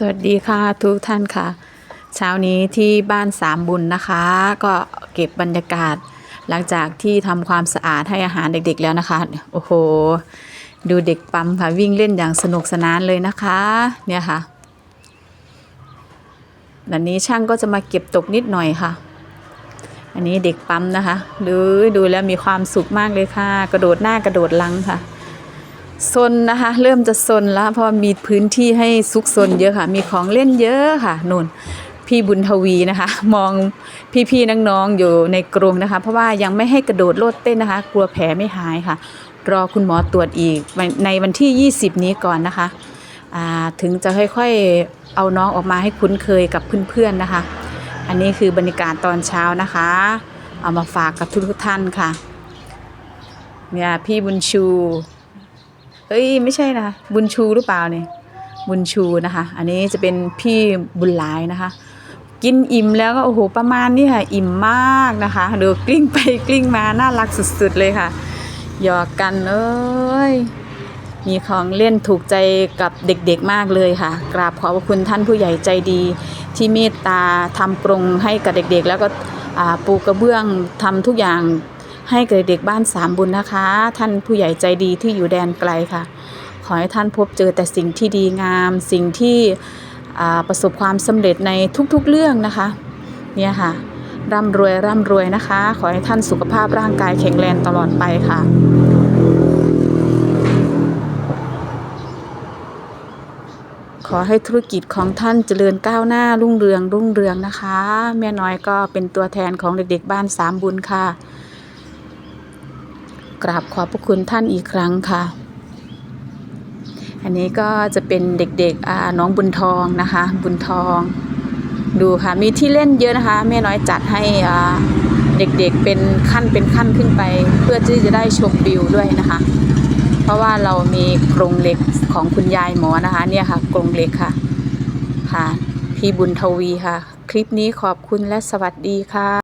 สวัสดีค่ะทุกท่านค่ะ เช้านี้ที่บ้านสามบุญนะคะ ก็เก็บบรรยากาศ หลังจากที่ทำความสะอาดให้อาหารเด็กๆแล้วนะคะ โอ้โห ดูเด็กปั๊มค่ะวิ่งเล่นอย่างสนุกสนานเลยนะคะ เนี่ยค่ะวันนี้ช่างก็จะมาเก็บตกนิดหน่อยค่ะ อันนี้เด็กปั๊มนะคะ ดูดูแล้วมีความสุขมากเลยค่ะ กระโดดหน้ากระโดดหลังค่ะ ซนนะคะ เริ่มจะซนแล้วเพราะมีพื้นที่ให้ซุกซนเยอะค่ะ มีของเล่นเยอะค่ะนุ่นพี่บุญทวีนะคะ มองพี่ๆน้องๆอยู่ในกรงนะคะ เพราะว่ายังไม่ให้กระโดดโลดเต้นนะคะ กลัวแผลไม่หายค่ะ รอคุณหมอตรวจอีกในวันที่ 20 นี้ก่อนนะคะถึงจะค่อยๆเอาน้องออกมาให้คุ้นเคยกับเพื่อนๆนะคะ อันนี้คือบรรยากาศตอนเช้านะคะ เอามาฝากกับทุกๆท่านค่ะเนี่ยพี่บุญชู เอ้ยไม่ใช่นะคะบุญชูหรือเปล่าเนี่ยบุญชูนะคะ อันนี้จะเป็นพี่บุญหลายนะคะ กินอิ่มแล้วก็โอ้โหประมาณนี้ค่ะ อิ่มมากนะคะดูกลิ้งไปกลิ้งมาน่ารักสุดๆเลยค่ะหยอกกันเอ้ยมีของเล่นถูกใจกับเด็กๆมากเลยค่ะ กราบขอบพระคุณท่านผู้ใหญ่ใจดี ที่เมตตาทำกรงให้กับเด็กๆ แล้วก็ปูกระเบื้องทำทุกอย่าง ให้กับเด็กบ้านสามบุญนะคะ ท่านผู้ใหญ่ใจดีที่อยู่แดนไกลค่ะ ขอให้ท่านพบเจอแต่สิ่งที่ดีงาม สิ่งที่ประสบความสำเร็จในทุกๆเรื่องนะคะ เนี่ยค่ะ ร่ำรวยร่ำรวยนะคะ ขอให้ท่านสุขภาพร่างกายแข็งแรงตลอดไปค่ะขอให้ธุรกิจของท่านเจริญก้าวหน้ารุ่งเรืองรุ่งเรืองนะคะ แม่น้อยก็เป็นตัวแทนของเด็กๆบ้านสามบุญค่ะ กราบขอบพระคุณท่านอีกครั้งค่ะ อันนี้ก็จะเป็นเด็กๆน้องบุญทองนะคะ บุญทอง ดูค่ะ มีที่เล่นเยอะนะคะแม่น้อยจัดให้เด็กๆเป็นขั้นเป็นขั้นขึ้นไป เพื่อที่จะได้ชมวิวด้วยนะคะ เพราะว่าเรามีกรงเหล็กของคุณยายหมอนะคะ เนี่ยค่ะกรงเหล็กค่ะค่ะพี่บุญทวีค่ะ คลิปนี้ขอบคุณและสวัสดีค่ะ